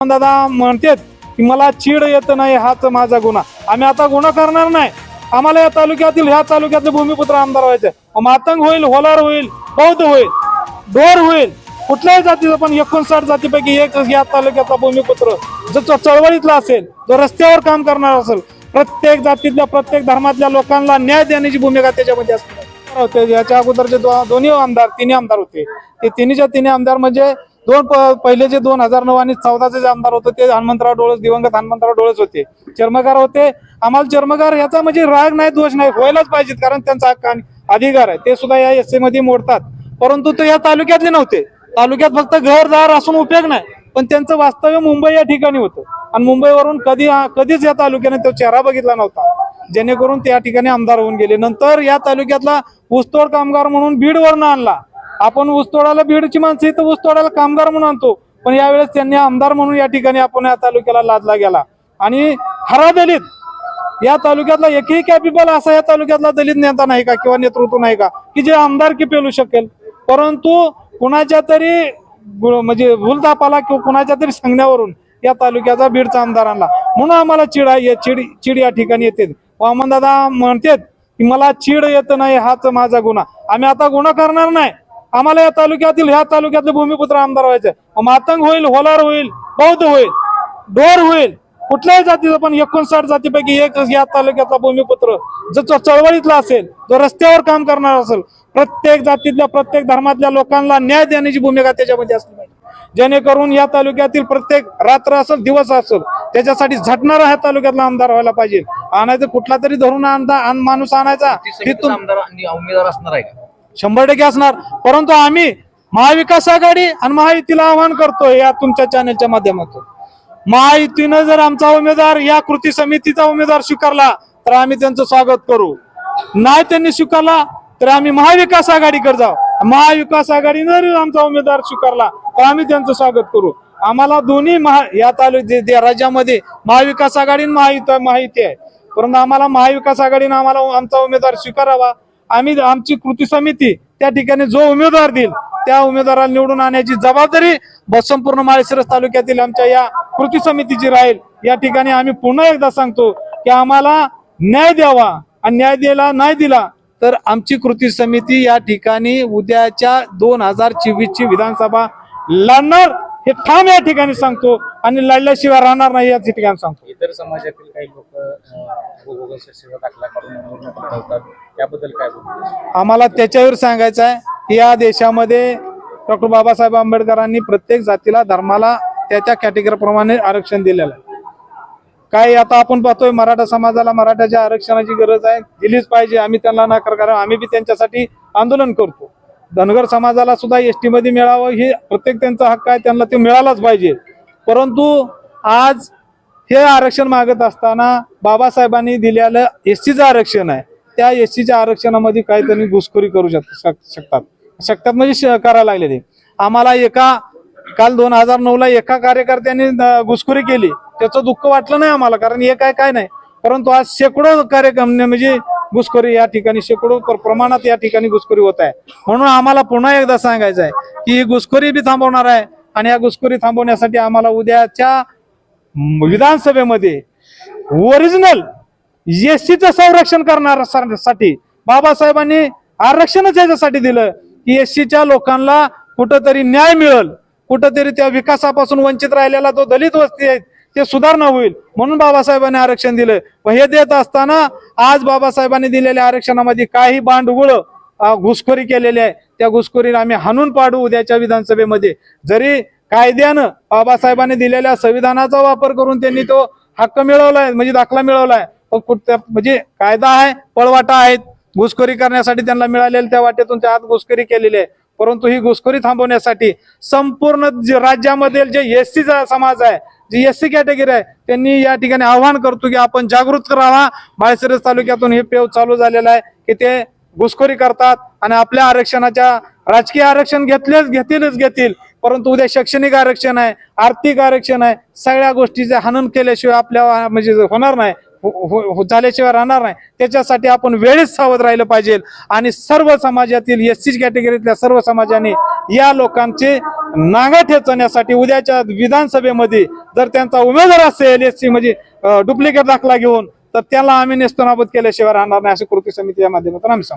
दादा म्हणतात की मला चीड येत नाही हाच माझा गुन्हा. आम्ही आता गुन्हा करणार नाही. आम्हाला या तालुक्यातील ह्या तालुक्यातले भूमिपुत्र आमदार व्हायचे. मातंग होईल होलार होईल बौद्ध होईल डोर होईल कुठल्याही जातीचं पण एकोणसाठ जातीपैकी एक या तालुक्याचा भूमिपुत्र जो जो चळवळीतला असेल जो रस्त्यावर काम करणार असेल प्रत्येक जातीतल्या प्रत्येक धर्मातल्या लोकांना न्याय देण्याची भूमिका त्याच्यामध्ये असते होते याच्या अगोदरचे दो- दोन्ही आमदार तिन्ही आमदार होते. ते तिन्हीच्या तिन्ही आमदार म्हणजे दोन पहिले जे दोन हजार नऊ आणि चौदाचे जे आमदार होते ते हनुमंतराव डोळस दिवंगत हनुमंतराव डोळस होते. चर्मकार होते. आम्हाला चर्मकार याचा म्हणजे राग नाही दोष नाही व्हायलाच पाहिजेत कारण त्यांचा हक्क अधिकार आहे. ते सुद्धा या एसमध्ये मोडतात. परंतु ते या तालुक्यातले नव्हते. तालुक्यात फक्त घरदार असून उपयोग नाही. पण त्यांचं वास्तव्य मुंबई या ठिकाणी होतं. आणि मुंबईवरून कधी कधीच या तालुक्याने तो चेहरा बघितला नव्हता. जेणेकरून त्या ठिकाणी आमदार होऊन गेले. नंतर या तालुक्यातला ऊसतोड कामगार म्हणून बीडवरनं आणला. आपण ऊसतोडाला बीडची माणसं इथं ऊसतोडाला कामगार म्हणून आणतो. पण यावेळेस त्यांनी आमदार म्हणून या ठिकाणी आपण या तालुक्याला लादला गेला. आणि हरा दलित या तालुक्यातला एकही कॅपिबल असा या तालुक्यातला दलित नेता नाही का किंवा नेतृत्व नाही का की जे आमदारकी पेलू शकेल. परंतु कुणाच्या तरी म्हणजे भूलतापाला किंवा कुणाच्या तरी सांगण्यावरून या तालुक्याचा बीडचा आमदार आणला. म्हणून आम्हाला चिड आहे चिड चिड या ठिकाणी येते. वामन दादा म्हणतात की मला चीड येत नाही हाच माझा गुन्हा. आम्ही आता गुन्हा करणार नाही. आम्हाला या तालुक्यातील ह्या तालुक्यातले भूमिपुत्र आमदार व्हायचे. मातंग होईल होलार होईल बौद्ध होईल डोर होईल कुठल्याही जातीचं पण एकोणसाठ जातीपैकी एक या तालुक्याचा भूमिपुत्र जो चळवळीतला असेल जो रस्त्यावर काम करणार असेल प्रत्येक जातीतल्या प्रत्येक धर्मातल्या लोकांना न्याय देण्याची भूमिका त्याच्यामध्ये असली पाहिजे. जेणेकरून या तालुक्यातील प्रत्येक रात्र असेल दिवस असेल त्याच्यासाठी झटणारा ह्या तालुक्यातला आमदार व्हायला पाहिजे. आणायचं कुठला तरी धरून आणता आण- माणूस आणायचा तिथून आमदार आणि उमेदवार असणार आहे शंभर टक्के असणार. परंतु आम्ही महाविकास आघाडी आणि महायुतीला आवाहन करतोय या तुमच्या चॅनलच्या माध्यमातून. महायुतीनं जर आमचा उमेदवार या कृती समितीचा उमेदवार स्वीकारला तर आम्ही त्यांचं स्वागत करू. नाही त्यांनी स्वीकारला तर आम्ही महाविकास आघाडीकडे जाऊ. महाविकास आघाडीनं जर आमचा उमेदवार स्वीकारला तर आम्ही त्यांचं स्वागत करू. आम्हाला दोन्ही महा या तालुक्या राज्यामध्ये महाविकास आघाडी आणि महायुती आहे. परंतु आम्हाला महाविकास आघाडीनं आम्हाला आमचा उमेदवार स्वीकारावा. आम्ही आमची कृती समिती त्या ठिकाणी जो उमेदवार देईल त्या उमेदवाराला निवडून आणण्याची जबाबदारी बसंपूर्ण संपूर्ण माळशिरस तालुक्यातील आमच्या या कृती समितीची राहील. या ठिकाणी आम्ही पुन्हा एकदा सांगतो की आम्हाला न्याय द्यावा. आणि न्याय द्यायला नाही दिला तर आमची कृती समिती या ठिकाणी उद्याच्या दोन हजार चोवीसची विधानसभा लढणार. हे ठाम या ठिकाणी सांगतो आणि लढल्याशिवाय राहणार नाही या ठिकाणी सांगतो. इतर समाजातील काही लोक सेवा दाखला करून त्याबद्दल काय आम्हाला त्याच्यावर सांगायचं आहे की या देशामध्ये डॉक्टर बाबासाहेब आंबेडकरांनी प्रत्येक जातीला धर्माला त्या त्या कॅटेगरी प्रमाणे आरक्षण दिलेलं आहे. काय आता आपण पाहतोय मराठा समाजाला मराठाच्या आरक्षणाची गरज आहे दिलीच पाहिजे आम्ही त्यांना नकार करा आम्ही बी त्यांच्यासाठी आंदोलन करतो. धनगर समाजाला सुद्धा एस टी मध्ये मिळावं हे प्रत्येक त्यांचा हक्क आहे त्यांना ते मिळालाच पाहिजे. परंतु आज हे आरक्षण मागत असताना बाबासाहेबांनी दिलेलं एस सीचं आरक्षण आहे. त्या एस सीच्या आरक्षणामध्ये काहीतरी घुसखोरी करू शक शक- शकतात. शकतात म्हणजे करायला लागलेली. आम्हाला एका काल दोन हजार नऊला एका कार्यकर्त्यांनी घुसखोरी केली. त्याचं दुःख वाटलं नाही आम्हाला कारण हे काय काय नाही. परंतु आज शेकडो कार्यक्रम म्हणजे घुसखोरी या ठिकाणी शेकडो प्रमाणात या ठिकाणी घुसखोरी होत आहे. म्हणून आम्हाला पुन्हा एकदा सांगायचं आहे की ही घुसखोरी बी थांबवणार आहे आणि या घुसखोरी थांबवण्यासाठी आम्हाला उद्याच्या विधानसभेमध्ये ओरिजिनल एससीचं संरक्षण करण्यासाठी बाबासाहेबांनी आरक्षणच याच्यासाठी दिलं की एससीच्या लोकांना कुठंतरी न्याय मिळेल. कुठंतरी त्या विकासापासून वंचित राहिलेला जो दलित वस्ती आहे. ते सुधारणा होईल. म्हणून बाबासाहेबांनी आरक्षण दिलं व हे देत असताना आज बाबासाहेबांनी दिलेल्या आरक्षणामध्ये काही बांडगुळ घुसखोरी केलेली आहे. त्या घुसखोरीला आम्ही हाणून पाडू उद्याच्या विधानसभेमध्ये. जरी कायद्यानं बाबासाहेबांनी दिलेल्या संविधानाचा वापर करून त्यांनी तो हक्क मिळवलाय म्हणजे दाखला मिळवलाय पण म्हणजे कायदा आहे पळवाटा आहेत. घुसखोरी करण्यासाठी त्यांना मिळालेल्या त्या वाटेतून त्या आत घुसखोरी केलेली आहे. परंतु ही घुसखोरी थांबवण्यासाठी संपूर्ण राज्यामधील जे एस सीचा समाज आहे जी एस सी कॅटेगरी आहे त्यांनी या ठिकाणी आव्हान करतो की आपण जागृत राहा. माळशिरस तालुक्यातून हे पेव चालू झालेला आहे की ते घुसखोरी करतात आणि आपल्या आरक्षणाच्या राजकीय आरक्षण घेतलेच घेतीलच घेतील. परंतु उद्या शैक्षणिक आरक्षण आहे आर्थिक आरक्षण आहे सगळ्या गोष्टीचे हनन केल्याशिवाय आपल्या म्हणजे होणार नाही. हो, हो, हो, झाल्याशिवाय राहणार नाही. त्याच्यासाठी आपण वेळेत सावध राहिलं पाहिजे. आणि सर्व समाजातील एस सी कॅटेगरीतल्या सर्व समाजाने या लोकांचे नागा ठेचण्यासाठी उद्याच्या विधानसभेमध्ये जर त्यांचा उमेदवार असेल एस सी म्हणजे डुप्लिकेट दाखला घेऊन तर त्याला आम्ही नेस्तनाबद केल्याशिवाय राहणार नाही अशी कृती समितीच्या माध्यमातून आम्ही सांगतो.